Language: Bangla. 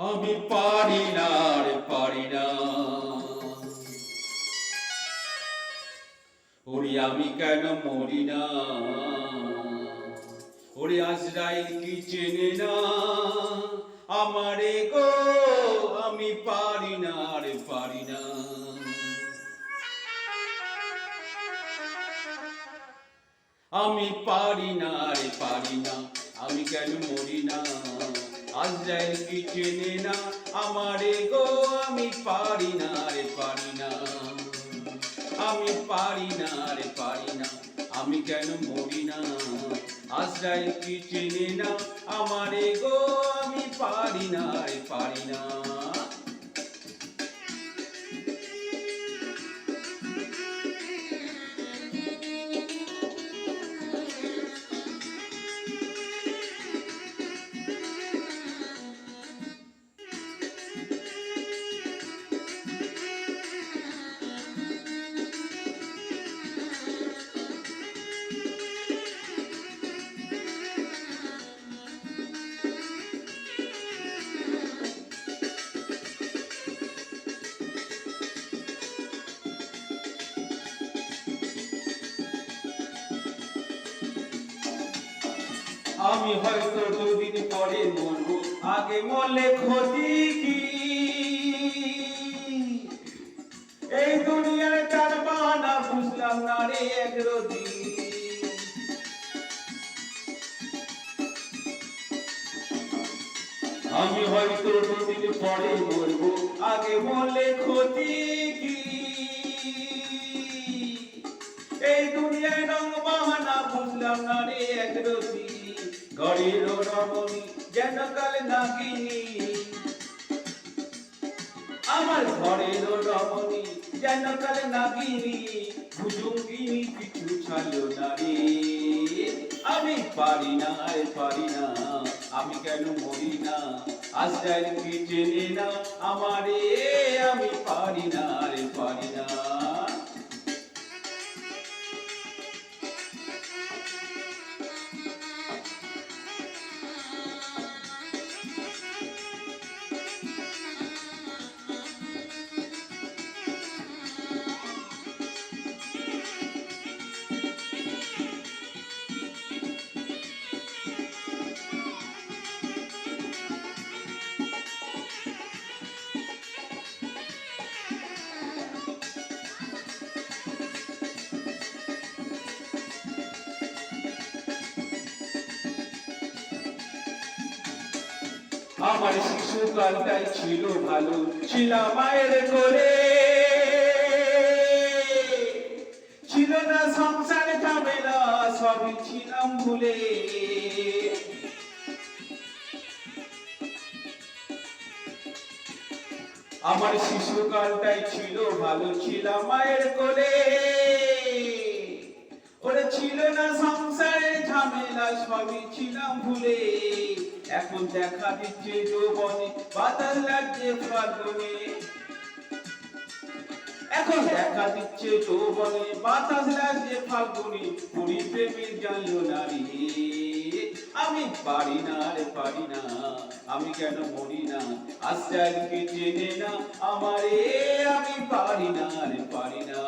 আমি পারি না রে, পারি না। ওরে আমি কেন মরি না? ওরে আজরাইল কি চেনে না? আমারে গো, আমি পারি না রে, পারি না। আমি পারি না রে, পারি না। আমি কেন মরি না? আজরাইল কি চেনে না? আমারে গো, আমি পারি না রে, পারি না। আমি পারি না রে, পারি না। আমি কেন মরি না? আজরাইল কি চেনে না? আমারে গো, আমি পারি না রে, পারি না। আমি হয়তো দুদিন পরে মরবো। আগে মরলে ক্ষতি কি? এই দুনিয়ার চার বাহানা বুঝলাম না রে এক আমি হয়তো দুদিন পরে মরবো। আমার ঘরের রমণী যেন কাল নাগিনী, ভুজুঙ্গিনী কিছু ছাড়লো না রে। আমি পারি না রে পারি না, আমি কেন মরি না? কি চেনে না আমারে, আমি পারি না। আমার শিশুকালটাই ছিল ভালো। ছিলাম মায়ের করে ছিল না সংসার ঝামেলা, সবই ছিলাম ভুলে। আমার শিশুকালটাই ছিল ভালো, ছিলাম মায়ের কোলে। ওরে ছিল না সংসারের ঝামেলা, সবই ছিলাম ভুলে। এখন দেখা দিচ্ছে যৌবনে বাতাস লাগছে ফাল্গুনে। এখন দেখা দিচ্ছে যৌবনে, বাতাস লাগছে ফাল্গুনে, পুরী প্রেমের জানলো নারী। আমি পারি না রে, পারি না, আমি কেন মরি না? আশ্চর্যকে চেনে না আমারে, আমি পারি না রে, পারি না।